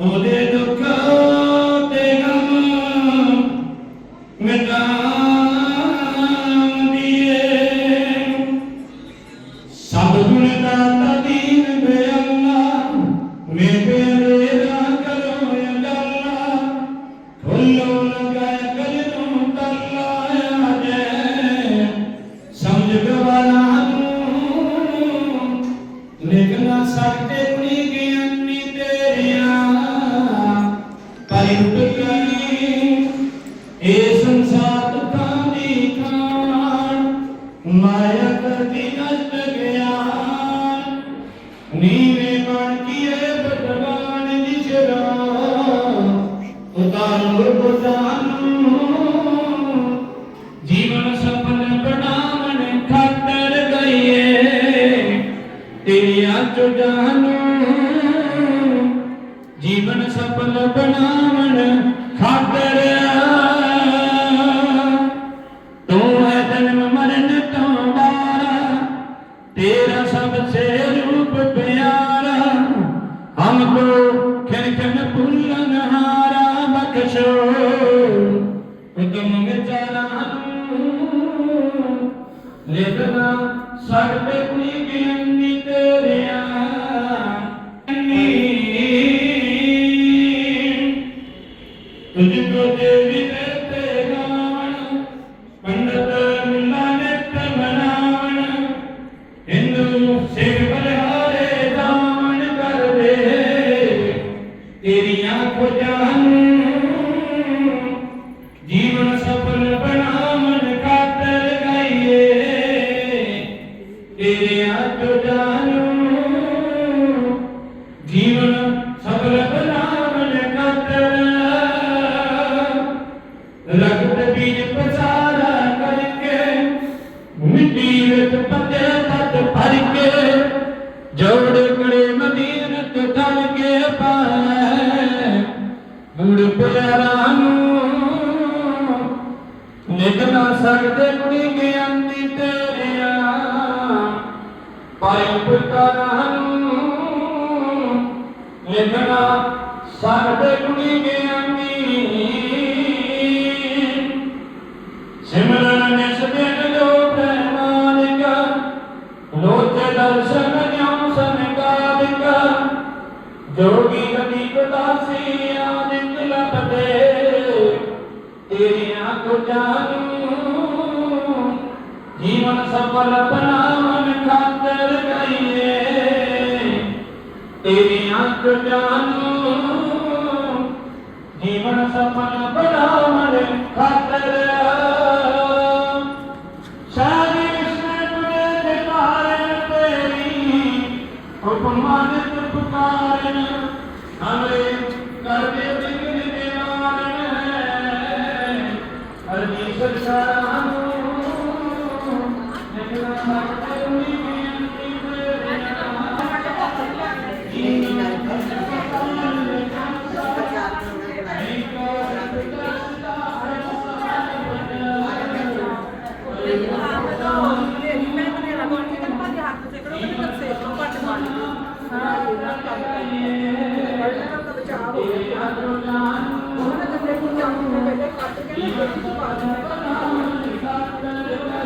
ਉਹਦੇ ਦੁੱਖ ਤੇ ਗਮ ਮਿਟਾਉਂਦੀ ਸਭ ਗੁਣ ਦਾਤਾ ਦੀਨ ਬੇਅੱਲਾ ਮੇਰੇ ਰਾ ਕਰੋ ਅਜੱਲਾ ਖੁੱਲੋ ਲਗਾਇ ਕਲ ਨੂੰ ਤੱਲਾ ਜੇ। ਸਮਝ ਗਵਾਲਾ ਨੂੰ, ਲਿਖ ਨਾ ਸਕਦੇ ਕੁਣੀ ਨੀਵੇਂ ਬਣ ਕੀਏ ਬਦਵਾਨ ਦੀ ਸ਼ਰਾਂ ਉਤਾਰ ਬੁਝਾਨੂੰ ਜੀਵਨ ਸਫਲ ਬਣਾਵਣ ਖਾਤਰ ਗਈਏ। ਤੇਰੀਆਂ ਚੁਜਾਨੂੰ ਜੀਵਨ ਸਫਲ ਬਣਾਵਣ ਹਮਕੋ ਖਿਨ ਖਿਨ ਭੁੱਲਨ ਹਾਰਾ ਬਖਸ਼ੋ ਉਤਮ ਵਿਚਾਰਾਂ ਨੂੰ ਲਿਖਣਾ ਸਾਡੇ ਕੋਈ ਗਿਆਨੀ ਤੇਰਿਆਂ ਤੁਝ ਰਗਤ ਬੀਜ ਪਸਾਰਾ ਕਰਕੇ, ਮਿੱਟੀ ਵਿੱਚ ਪੱਤੇ ਤੱਤ ਭਰ ਕੇ, ਜੋੜ ਕੜੇ ਮਦੀਨਤ ਧਰ ਕੇ ਪਾਏ। ਮੁੜ ਪਿਆਰਾ ਨੂੰ ਨਿਕ ਨਾ ਸਕਦੇ ਕੁੜੀ ਗਿਆਨੀ ਤੇਰਿਆਂ ਪਾਇ ਪੁੱਤਰਾਂ ਨੂੰ ਲਿਖਣਾ ਸਾਡੇ ਕੁੜੀ ਦਰਸ਼ਨ ਜਿਉ ਸੰਗਾਦਿਕ ਜੋਗੀ ਨਦੀ ਕਦਾਸੀ ਆਨੰਦ ਲਪਦੇ ਤੇਰੀਆਂ ਖੋਜਾਂ ਨੂੰ ਜੀਵਨ ਸਫਲ ਬਣਾਵਨ ਖਾਤਰ ਗਈਏ ਤੇਰੀਆਂ ਖੋਜਾਂ ਨੂੰ ਜੀਵਨ ਸਫਲ ਬਣਾਵਨ ਖਾਤਰ ਹੁਕਮਾਂ ਦੇ ਪੁਕਾਰਨ ਹਮਰੇ ਕਰਦੇ ਬਿਗਨ ਦੇਵਾਰਨ ਅਰਜੀ ਸਰਕਾਰਾਂ ਨੂੰ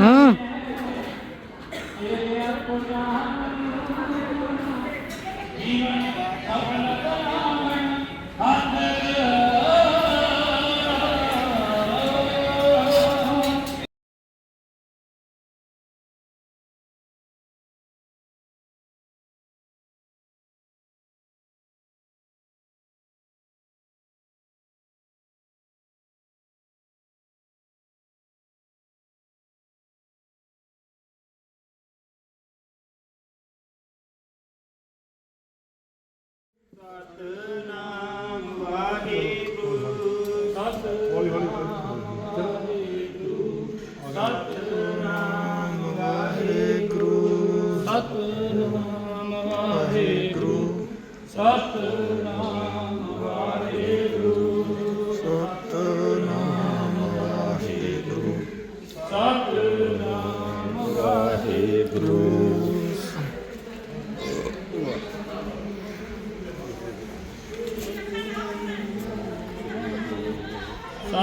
ਹੂੰ। ਸਤਨਾਮ ਵਾਹਿਗੁਰੂ। ਸਤਨਾਮ ਵਾਹਿਗੁਰੂ। ਸਤਨਾਮ ਵਾਹਿਗੁਰੂ। ਸਤਨਾਮ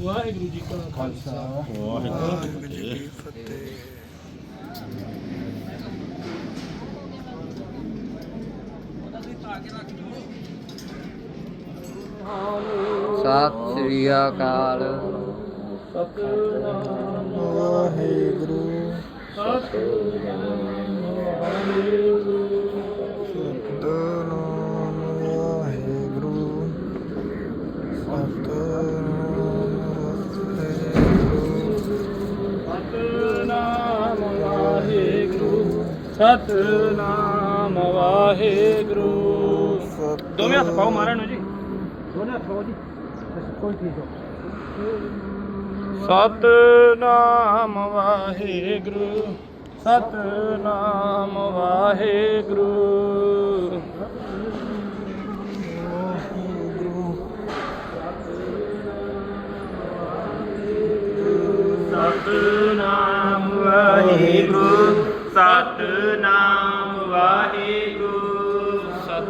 ਜੀ ਕਾ ਖਾਲਸਾ ਵਾਹਿਗੁਰੂ ਜੀ ਕੀ ਫਤਿਹ ਸਤਿ ਸ੍ਰੀ ਅਕਾਲ। ਸਤਨਾਮ ਵਾਹਿਗੁਰੂ। ਸਤਨਾਮ ਵਾਹਿਗੁਰੂ। ਸਤਨਾਮ ਵਾਹਿਗੁਰੂ। ਦੋਵੇਂ ਹੱਥ ਪਾਓ ਮਾਰਨ ਨੂੰ ਜੀ। ਦੋਨੇ ਹੱਥ ਪਾਓ ਜੀ। ਕੋਈ ਠੀਕ ਹੋ ਸਤਨਾਮ ਵਾਹਿਗੁਰੂ। ਸਤਨਾਮ ਵਾਹਿਗੁਰੂ।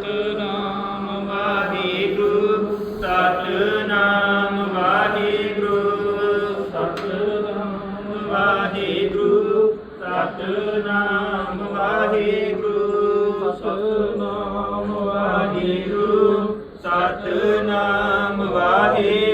ਸਤਨਾਮ ਵਾਹਿਗੁਰੂ ਸਤਨਾਮ ਵਾਹਿਗੁਰੂ ਸਤਨਾਮ ਵਾਹਿਗੁਰੂ ਸਤਨਾਮ ਵਾਹਿਗੁਰੂ ਸਤਨਾਮ ਵਾਹਿਗੁਰੂ ਸਤਨਾਮ ਵਾਹਿਗੁਰੂ।